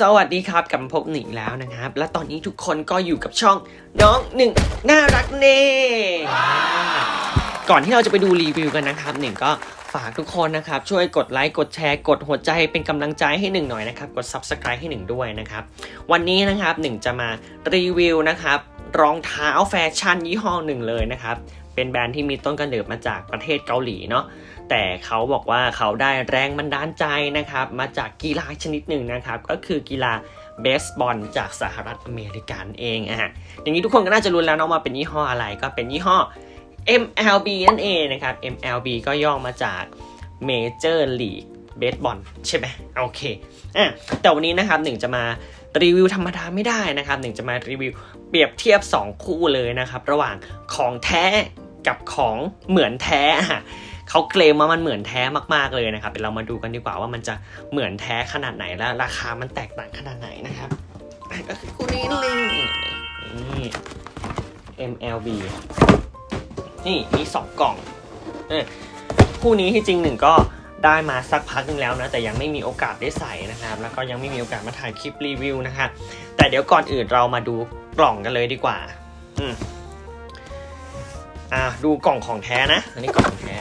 สวัสดีครับกลับมาพบหนิงแล้วนะครับ และตอนนี้ทุกคนก็อยู่กับช่องน้องหนึ่งน่ารักเน่ก่อนที่เราจะไปดูรีวิวกันนะครับหนึ่งก็ฝากทุกคนนะครับ ช่วยกดไลค์กดแชร์กดหัวใจเป็นกำลังใจให้หนึ่งหน่อยนะครับ กด subscribe ให้หนึ่งด้วยนะครับ วันนี้นะครับหนึ่งจะมารีวิวนะครับรองเท้าแฟชั่นยี่ห้อหนึ่งเลยนะครับเป็นแบรนด์ที่มีต้นกำเนิดมาจากประเทศเกาหลีเนาะ แต่เขาบอกว่าเขาได้แรงบันดาลใจนะครับ มาจากกีฬาชนิดหนึ่งนะครับ ก็คือกีฬาเบสบอลจากสหรัฐอเมริกันเองอะอย่างนี้ทุกคนก็น่าจะรู้แล้วเนาะว่าเป็นยี่ห้ออะไรก็เป็นยี่ห้อ MLB นั่นเองนะครับ MLB ก็ย่อมาจาก Major League Baseball ใช่ไหมโอเคอะแต่วันนี้นะครับหนึ่งจะมารีวิวธรรมดาไม่ได้นะครับหนึ่งจะมารีวิวเปรียบเทียบ 2 คู่เลยนะครับ ระหว่างของแท้กับของเหมือนแท้ เขาเคลมว่ามันเหมือนแท้มากๆเลยนะครับเดี๋ยวเรามาดูกันดีกว่าว่ามันจะเหมือนแท้ขนาดไหนและราคามันแตกต่างขนาดไหนนะครับอะก็คือคู่นี้เลยนี่ MLB นี่มีสองกล่องเออคู่นี้ที่จริงหนึ่งก็ได้มาสักพักนึงแล้วนะแต่ยังไม่มีโอกาสได้ใส่นะครับ แล้วก็ยังไม่มีโอกาสมาถ่ายคลิปรีวิวนะครับแต่เดี๋ยวก่อนอื่นเรามาดูกล่องกันเลยดีกว่า อืมอ่าดูกล่องของแท้นะ อันนี้กล่องแท้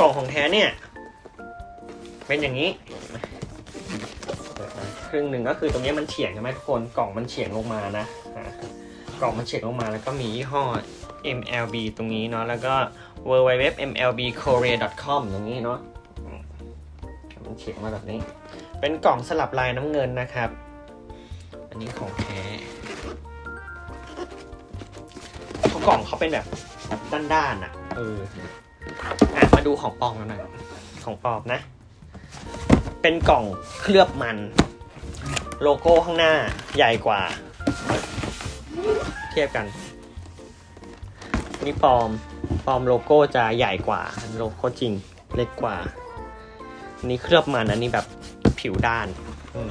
กล่องของแท้เนี่ย เป็นอย่างนี้ครึ่งหนึ่งก็คือตรงนี้มันเฉียงใช่ไหมทุกคนกล่องมันเฉียงลงมานะกล่องมันเฉียงลงมาแล้วก็มียี่ห้อ MLB ตรงนี้เนาะแล้วก็ www.mlbkorea.com ตรงนี้เนาะมันเฉียงมาแบบนี้ เป็นกล่องสลับลายน้ำเงินนะครับ อันนี้ของแท้เขากล่องเขาเป็นแบบด้านๆอะเอออะ มาดูของปลอมกันหน่อยของปลอมนะ เป็นกล่องเคลือบมัน โลโก้ข้างหน้าใหญ่กว่า เทียบกัน นี่ปลอมปลอมโลโก้จะใหญ่กว่า โลโก้จริงเล็กกว่านี่เคลือบมันอันนี้แบบผิวด้านอืม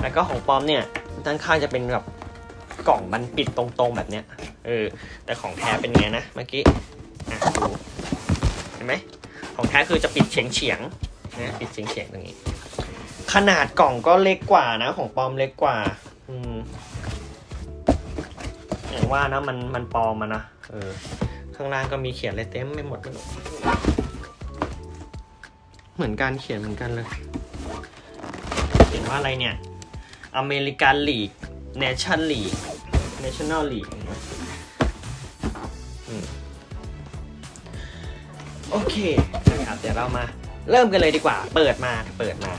แล้วก็ของปลอมเนี่ยด้านข้างจะเป็นแบบกล่องมันปิดตรงๆแบบเนี้ยเออแต่ของแท้เป็นไงนะเมื่อกี้อะดูเห็นไหม ของแท้คือจะปิดเฉียงเฉียงๆนะปิดเฉียงเฉียงๆตรงนี้ ขนาดกล่องก็เล็กกว่านะของปลอมเล็กกว่า อืมอย่างว่านะมันมันปลอมมานะเออข้างล่างก็มีเขียนอะไรเต็มไม่หมดเลยเหมือนการเขียนเหมือนกันเลยเขียนว่าอะไรเนี่ยอเมริกันลีกเนชั่นลีกเนชั่นแนลลีกโอเค นะครับ เดี๋ยวเรามาเริ่มกันเลยดีกว่า เปิดมาเปิดมา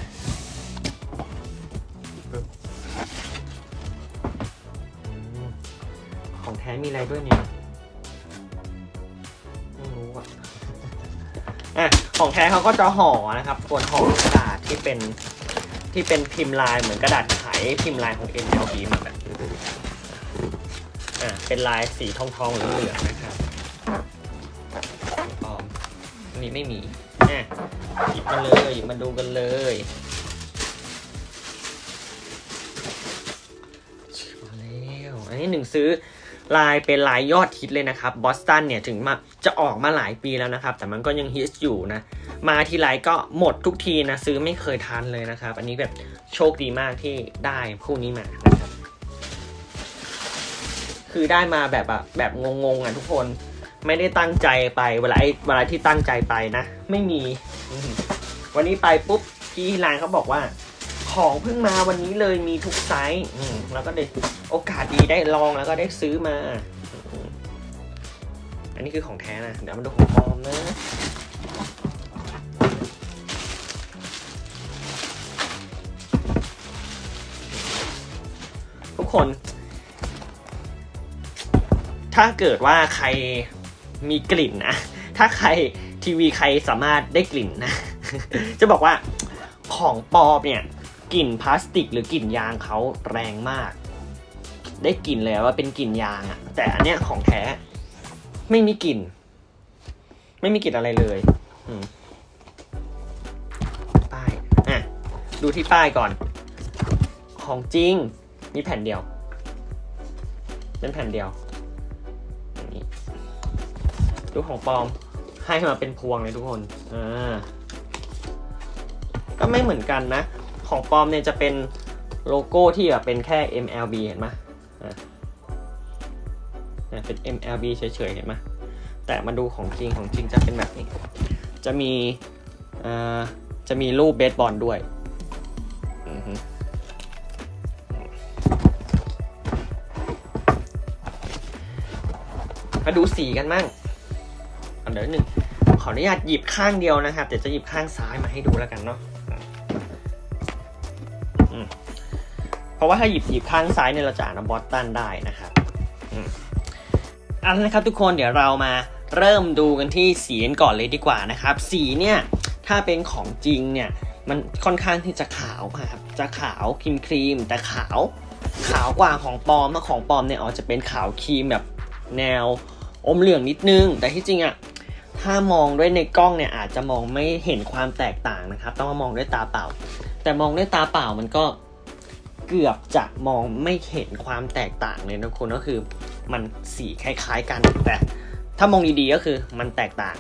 ของแท้มีอะไรด้วยเนี่ยไม่รู้อะอะของแท้เขาก็จะห่อนะครับส่วนห่อกระดาษที่เป็นที่เป็นพิมพ์ลายเหมือนกระดาษไขพิมพ์ลายของ NLB มาแบบอะเป็นลายสีทองทองๆเหลืองๆนะ นนี้ไม่มีอะหยิบมาเลยหยิบมาดูกันเลยมาแล้วอันนี้หนึ่งซื้อลายเป็นลายยอดฮิตเลยนะครับบอสตันเนี่ยถึงมาจะออกมาหลายปีแล้วนะครับ แต่มันก็ยังฮิตอยู่นะ มาทีไรก็หมดทุกทีนะ ซื้อไม่เคยทันเลยนะครับ อันนี้แบบโชคดีมากที่ได้คู่นี้มานะครับคือได้มาแบบอะแบบงงๆอะทุกคน ไม่ได้ตั้งใจไปเวลาไอ้เวลาที่ตั้งใจไปนะ ไม่มี วันนี้ไปปุ๊บพี่ร้านเขาบอกว่า ของเพิ่งมาวันนี้เลยมีทุกไซส์แล้วก็ได้โอกาสดีได้ลองแล้วก็ได้ซื้อมา อันนี้คือของแท้นะ เดี๋ยวมาดูของปลอมนะทุกคน ถ้าเกิดว่าใคร มีกลิ่นนะ ถ้าใครทีวีใครสามารถได้กลิ่นนะ จะบอกว่าของปอมเนี่ยกลิ่นพลาสติกหรือกลิ่นยางเขาแรงมาก ได้กลิ่นเลยว่าเป็นกลิ่นยางอะแต่อันเนี้ยของแท้ไม่มีกลิ่น ไม่มีกลิ่นอะไรเลยป้ายอะดูที่ป้ายก่อน ของจริง มีแผ่นเดียว เป็นแผ่นเดียว ดูของปลอมให้มาเป็นพวงเลยทุกคนอ่าก็ไม่เหมือนกันนะ ของปลอมเนี่ยจะเป็นโลโก้ที่แบบเป็นแค่ MLB เห็นไหมอะเป็น MLB เฉยๆเห็นไหมแต่มาดูของจริงของจริงจะเป็นแบบนี้ จะมีจะมีรูปเบสบอลด้วย มาดูสีกันมั่ง เดี๋ยวหนึ่งขออนุญาตหยิบข้างเดียวนะครับเดี๋ยวจะหยิบข้างซ้ายมาให้ดูแล้วกันเนาะเพราะว่าถ้าหยิบหยิบข้างซ้ายเนี่ยเราจะอ่านบอสตันได้นะครับอันนะครับทุกคนเดี๋ยวเรามาเริ่มดูกันที่สีกันก่อนเลยดีกว่านะครับ สีเนี่ยถ้าเป็นของจริงเนี่ยมันค่อนข้างที่จะขาวครับจะขาวครีมครีมแต่ขาวขาวกว่าของปลอมถ้าของปลอมเนี่ยออกจะเป็นขาวครีมแบบแนวอมเหลืองนิดนึง แต่ที่จริงอะ ถ้ามองด้วยในกล้องเนี่ยอาจจะมองไม่เห็นความแตกต่างนะครับ ต้องมามองด้วยตาเปล่า แต่มองด้วยตาเปล่ามันก็เกือบจะมองไม่เห็นความแตกต่างเลยนะคุณก็คือมันสีคล้ายๆกัน แต่ถ้ามองดีๆก็คือมันแตกต่าง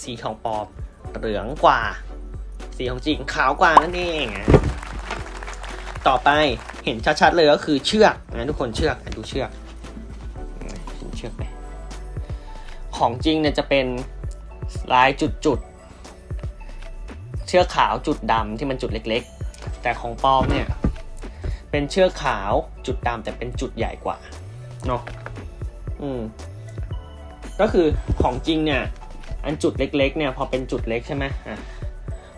สีของปอมเหลืองกว่า สีของจริงขาวกว่านั่นเองต่อไปเห็นชัดๆเลยก็คือเชือกนะทุกคนเชือกดูเชือกเชือกไหมของจริงเนี่ยจะเป็น ลายจุดๆเชือกขาวจุดดำที่มันจุดเล็กๆ แต่ของปลอมเนี่ยเป็นเชือกขาวจุดดำแต่เป็นจุดใหญ่กว่าเนาะอืมก็คือของจริงเนี่ยอันจุดเล็กๆเนี่ยพอเป็นจุดเล็กใช่ไหมอะ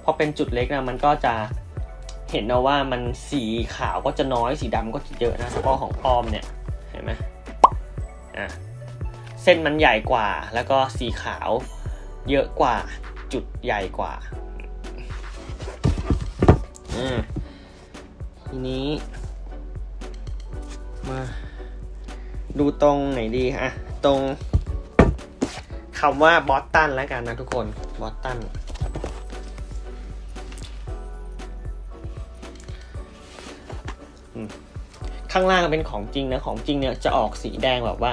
พอเป็นจุดเล็กนะมันก็จะเห็นนะว่ามันสีขาวก็จะน้อยสีดำก็จะเยอะนะเฉพาะของปลอมเนี่ยเห็นไหมอะเส้นมันใหญ่กว่าแล้วก็สีขาว เยอะกว่าจุดใหญ่กว่าอทีนี้ มา ดูตรงไหนดีฮะตรงคำว่าบอสตันแล้วกันนะทุกคนบอสตันข้างล่างเป็นของจริงนะ ของจริงเนี่ยจะออกสีแดงแบบว่า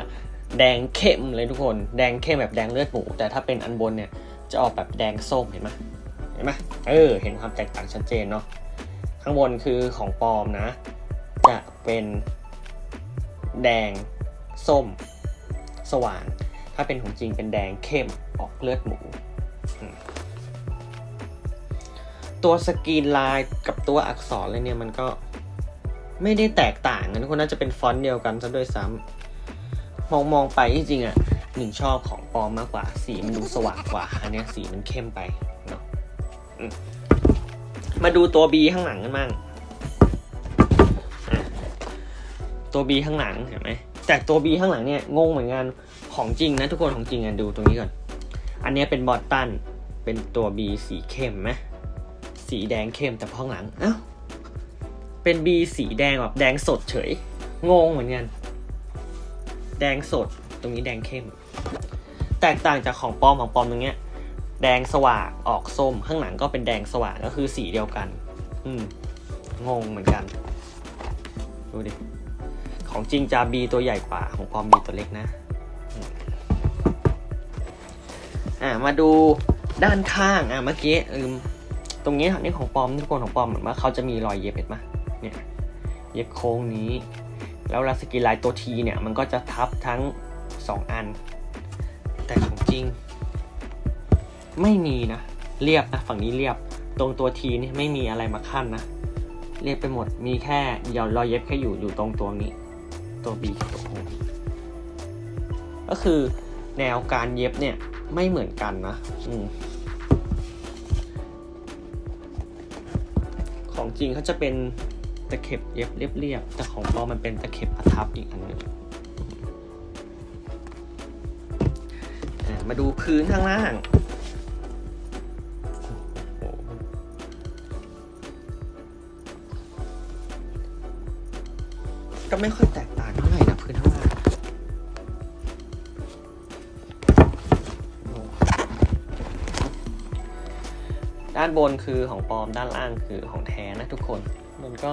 แดงเข้มเลยทุกคน แดงเข้มแบบแดงเลือดหมู แต่ถ้าเป็นอันบนเนี่ยจะออกแบบแดงส้มเห็นไหมเห็นไหมเออ เห็นความแตกต่างชัดเจนเนาะ ข้างบนคือของปลอมนะ จะเป็นแดงส้ม สว่าง ถ้าเป็นของจริงเป็นแดงเข้มออกเลือดหมู ตัวสกรีนลายกับตัวอักษรเลยเนี่ยมันก็ไม่ได้แตกต่างนะทุกคนน่าจะเป็นฟอนต์เดียวกันซะด้วยซ้ำ มองมองไปจริงๆอะหนึ่งชอบของปลอมมากกว่า สีมันดูสว่างกว่า อันเนี้ยสีมันเข้มไปเนาะมาดูตัว B ข้างหลังกันบ้างตัว B ข้างหลังเห็นไหมแต่ตัว B ข้างหลังเนี่ยงงเหมือนกันของจริงนะทุกคนของจริงอะดูตรงนี้ก่อน อันนี้เป็นบอตตันเป็นตัว B สีเข้มไหมสีแดงเข้มแต่พอข้างหลังเอ้าเป็น B สีแดงแบบแดงสดเฉย งงเหมือนกัน แดงสดตรงนี้แดงเข้ม แตกต่างจากของปลอมของปลอมตรงเนี้ย แดงสว่างออกส้มข้างหลังก็เป็นแดงสว่างก็คือสีเดียวกัน อืมงงเหมือนกัน ดูดิ ของจริงจะ B ตัวใหญ่กว่าของปลอม B ตัวเล็กนะอ่ามาดูด้านข้างอ่าเมื่อกี้ลืมตรงนี้นี่ของปลอมทุกคนของปลอมเหมือนว่าเขาจะมีรอยเย็บเห็นไหมเนี่ย เย็บโค้งนี้ แล้วลาสกิลายตัวทีเนี่ย มันก็จะทับทั้งสองอัน แต่ของจริง ไม่มีนะ เรียบนะ ฝั่งนี้เรียบ ตรงตัวทีนี่ไม่มีอะไรมาขั้นนะ เรียบไปหมด มีแค่เดี๋ยวรอยเย็บแค่อยู่อยู่ตรงตัวนี้ ตัวบีตัวโฮก็คือแนวการเย็บเนี่ยไม่เหมือนกันนะ อืมของจริงเขาจะเป็น ตะเข็บเย็บเรียบๆแต่ของปลอมมันเป็นตะเข็บประทับอีกอันหนึงอะมาดูพื้นข้างล่างก็ไม่ค่อยแตกต่างเท่าไหร่นะพื้นข้างล่างด้านบนคือของปลอมด้านล่างคือของแท้นะทุกคน มันก็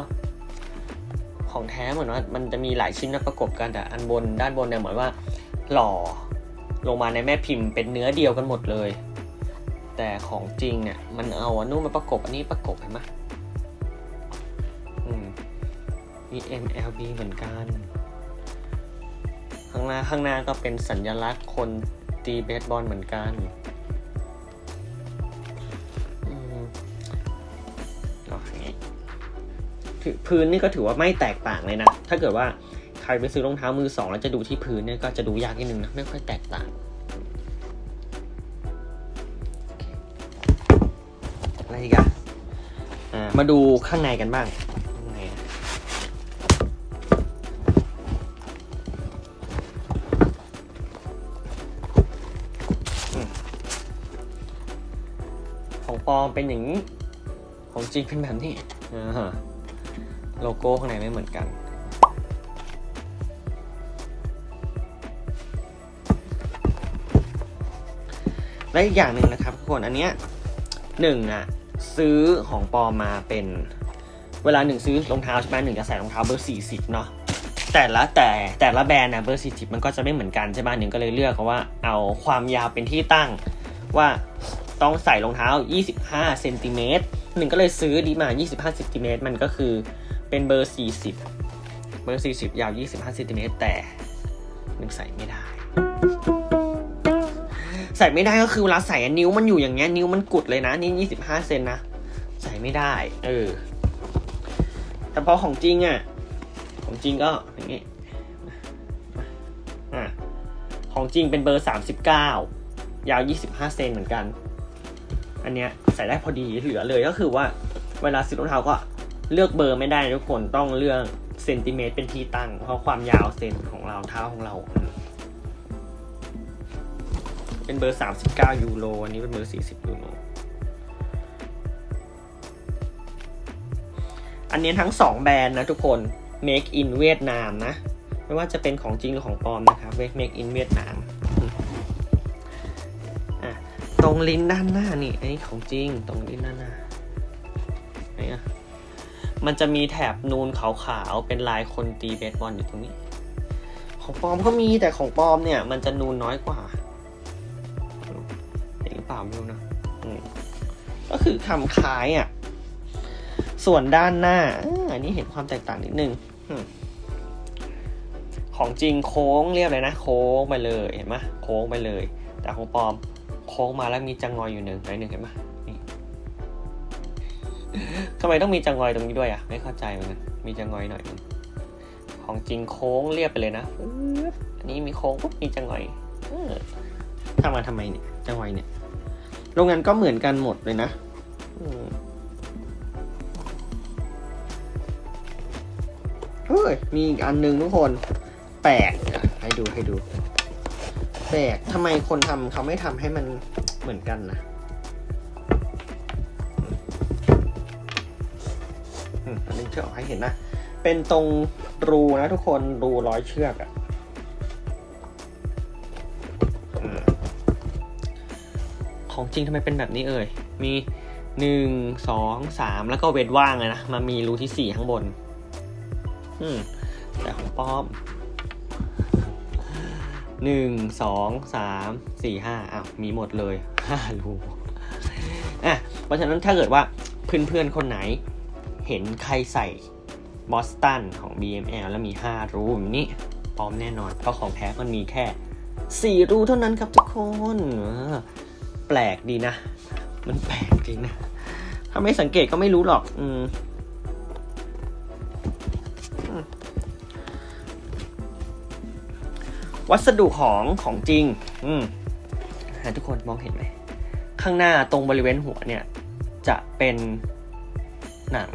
ของแท้เหมือนว่ามันจะมีหลายชิ้นประกบกันแต่อันบนด้านบนเนี่ยเหมือนว่าหล่อลงมาในแม่พิมพ์เป็นเนื้อเดียวกันหมดเลย แต่ของจริงเนี่ยมันเอาอันนู้นมาประกบอันนี้ประกบเห็นไหมมี MLB เหมือนกัน ข้างหน้าข้างหน้าก็เป็นสัญลักษณ์คนตีเบสบอลเหมือนกัน พื้นนี่ก็ถือว่าไม่แตกต่างเลยนะ ถ้าเกิดว่าใครไปซื้อรองเท้ามือสองแล้วจะดูที่พื้นเนี่ยก็จะดูยากนิดนึงนะไม่ค่อยแตกต่างอะไรกอะอ่ามาดูข้างในกันบ้างของปลอมเป็นอย่างนี้ ของจริงเป็นแบบนี้อ่า โลโก้ข้างในไม่เหมือนกัน และอีกอย่างหนึ่งนะครับทุกคนอันเนี้ยหนึ่งอะซื้อของปลอมมาเป็นเวลาหนึ่งซื้อรองเท้าใช่ไหมหนึ่งจะใส่รองเท้าเบอร์สี่สิบเนาะแต่ละแต่แต่ละแบรนด์นะเบอร์สี่สิบมันก็จะไม่เหมือนกันใช่ไหมหนึ่งก็เลยเลือกว่าเอาความยาวเป็นที่ตั้งว่าต้องใส่รองเท้า 25 เซนติเมตรหนึ่งก็เลยซื้อดีมา 25 เซนติเมตรมันก็คือ เป็นเบอร์ 40 เบอร์ 40 ยาว 25เซนติเมตรแต่หนึ่งใส่ไม่ได้ ใส่ไม่ได้ก็คือเวลาใส่นิ้วมันอยู่อย่างเงี้ยนิ้วมันกุดเลยนะนี่25เซนนะ ใส่ไม่ได้ เออ แต่พอของจริงอะ ของจริงก็อย่างงี้อะของจริงเป็นเบอร์ 39 ยาว 25 เซนเหมือนกัน อันเนี้ยใส่ได้พอดีเหลือเลยก็คือว่า เวลาซื้อรองเท้าก็ เลือกเบอร์ไม่ได้ทุกคนต้องเลือกเซนติเมตรเป็นที่ตั้ง เพราะความยาวเซนของเราเท้าของเรา เป็นเบอร์ 39 ยูโรอันนี้เป็นเบอร์ 40 ยูโรอันนี้ทั้ง 2 แบรนด์นะทุกคน make in เวียดนามนะ ไม่ว่าจะเป็นของจริงหรือของปลอมนะครับ make in เวียดนามตรงลิ้นด้านหน้านี่อันนี้ของจริงตรงลิ้นด้านหน้าไหนอะ มันจะมีแถบนูนขาวๆ เป็นลายคนตีเบสบอลอยู่ตรงนี้ ของปลอมก็มีแต่ของปลอมเนี่ย มันจะนูนน้อยกว่าเห็นเปล่าไม่รู้นะก็คือทำคล้ายอะ ส่วนด้านหน้าอันนี้เห็นความแตกต่างนิดนึงของจริงโค้งเรียบเลยนะ โค้งไปเลยเห็นไหมโค้งไปเลย แต่ของปลอมโค้งมาแล้วมีจังงอยอยู่หนึ่งหนหนึ่งเห็นไหม ทำไมต้องมีจังงอยตรงนี้ด้วยอะ ไม่เข้าใจเหมือนกันมีจังงอยหน่อยหนึงของจริงโค้งเรียบไปเลยนะปึ๊บอันนี้มีโค้งปุ๊บมีจังงอยเออทำมาทำไมเนี่ยจังงอยเนี่ย โรงงานก็เหมือนกันหมดเลยนะอืมเฮ้ยมีอีกอันหนึ่งทุกคนแปลกอะให้ดูให้ดูแปลกทำไมคนทำเขาไม่ทำให้มันเหมือนกันนะ อันนี้เชือกให้เห็นนะ เป็นตรงรูนะทุกคนรูร้อยเชือกอะ่ะของจริงทำไมเป็นแบบนี้เอ่ย มีหนึ่งสองสามแล้วก็เว้นว่างเลยนะ มามีรูที่สี่ข้างบน อืม แต่ของป้อมหนึ่งสองสามสี่ห้าอ้าว มีหมดเลยห้ารูอะ เพราะฉะนั้นถ้าเกิดว่าเพื่อนๆคนไหน เห็นใครใส่บอสตันของ BML แล้วมี 5 รูแบบนี้ปลอมแน่นอน เพราะของแท้มันมีแค่ 4 รูเท่านั้นครับทุกคนแปลกดีนะ มันแปลกจริงนะ ถ้าไม่สังเกตก็ไม่รู้หรอก อืมวัสดุของของจริง อืมทุกคนมองเห็นไหม ข้างหน้าตรงบริเวณหัวเนี่ย จะเป็น หนัง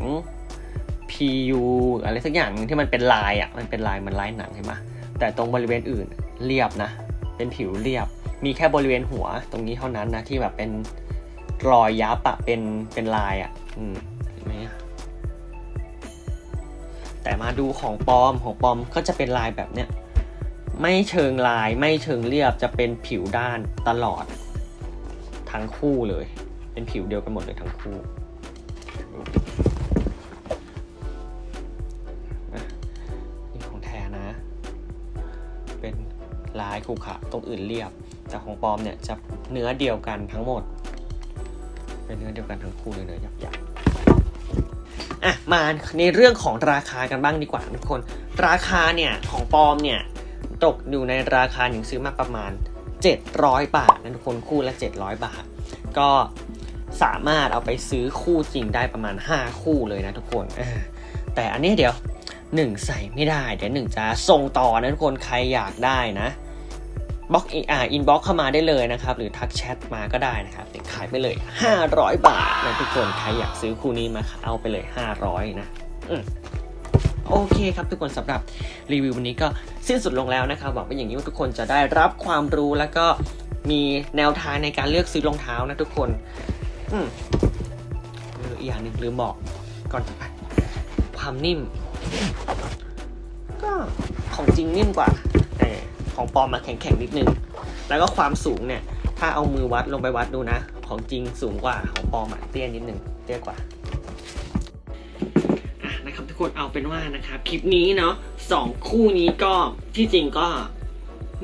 PU อะไรสักอย่างที่มันเป็นลายอะ มันเป็นลายมันลายหนังเห็นไหมแต่ตรงบริเวณอื่นเรียบนะ เป็นผิวเรียบ มีแค่บริเวณหัวตรงนี้เท่านั้นนะที่แบบเป็นรอยยับอะเป็นเป็นลายอะอืมเห็นไหมอะแต่มาดูของปลอมของปลอมก็จะเป็นลายแบบเนี้ยไม่เชิงลายไม่เชิงเรียบจะเป็นผิวด้านตลอด ทั้งคู่เลย เป็นผิวเดียวกันหมดเลยทั้งคู่ เป็นลายขรุขระตรงอื่นเรียบ แต่ของปลอมเนี่ยจะเนื้อเดียวกันทั้งหมด เป็นเนื้อเดียวกันทั้งคู่เลยเนื้อหยับๆอะมาในเรื่องของราคากันบ้างดีกว่าทุกคน ราคาเนี่ยของปลอมเนี่ยตกอยู่ในราคาหนึ่งซื้อมาประมาณ 700 บาทนะทุกคนคู่ละ 700 บาท ก็สามารถเอาไปซื้อคู่จริงได้ประมาณ 5 คู่เลยนะทุกคน แต่อันนี้เดี๋ยว หนึ่งใส่ไม่ได้ เดี๋ยวหนึ่งจะส่งต่อนะทุกคนใครอยากได้นะบล็อกอ่าอินบ็อกเข้ามาได้เลยนะครับ หรือทักแชทมาก็ได้นะครับเดี๋ยวขายไปเลย 500 บาทนะทุกคนใครอยากซื้อคู่นี้มาเอาไปเลย 500 นะอโอเคครับทุกคนสำหรับรีวิววันนี้ก็สิ้นสุดลงแล้วนะครับหวังว่าอย่างนี้ว่าทุกคนจะได้รับความรู้แล้วก็มีแนวทางในการเลือกซื้อรองเท้านะทุกคนอืมอีกอย่างหนึ่งลืมบอกก่อนจะไปความนิ่ม ก็ของจริงนิ่มกว่าแต่ของปลอมมาแข็งๆนิดนึง แล้วก็ความสูงเนี่ย ถ้าเอามือวัดลงไปวัดดูนะ ของจริงสูงกว่าของปลอมอะเตี้ยนิดนึงเตี้ยกว่าะนะครับทุกคนเอาเป็นว่านะครับคลิปนี้เนาะสองคู่นี้ก็ที่จริงก็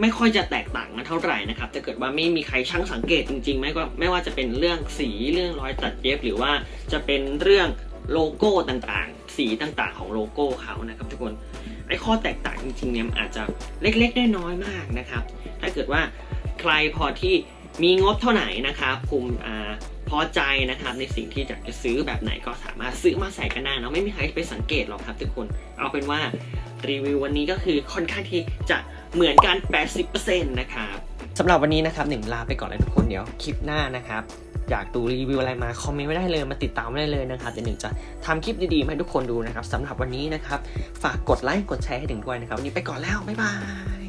ไม่ค่อยจะแตกต่างกันเท่าไหร่นะครับถ้าเกิดว่าไม่มีใครช่างสังเกตจริงๆไม่ว่าไม่ว่าจะเป็นเรื่องสีเรื่องรอยตัดเย็บหรือว่าจะเป็นเรื่องโลโก้ต่างๆ สีต่างๆ ของโลโก้เขานะครับทุกคนไอ้ข้อแตกต่างจริงๆเนี่ยอาจจะเล็กๆได้น้อยๆมากนะครับ ถ้าเกิดว่าใครพอที่มีงบเท่าไหร่นะครับคุมอ่าพอใจนะครับในสิ่งที่อยากจะซื้อแบบไหนก็สามารถซื้อมาใส่กันได้เนะไม่มีใครไปสังเกตหรอกครับทุกคนเอาเป็นว่ารีวิววันนี้ก็คือค่อนข้างที่จะเหมือนกัน 80%นะครับสำหรับวันนี้นะครับหนึ่งลาไปก่อนเลยทุกคนเดี๋ยวคลิปหน้านะครับ อยากดูรีวิวอะไรมาคอมเมนต์ไว้ได้เลยมาติดตามไว้ได้เลยนะครับเดี๋ยวหนึ่งจะทำคลิปดีๆให้ทุกคนดูนะครับสำหรับวันนี้นะครับ ฝากกดไลค์กดแชร์ให้ถึงด้วยนะครับ วันนี้ไปก่อนแล้วบ๊ายบาย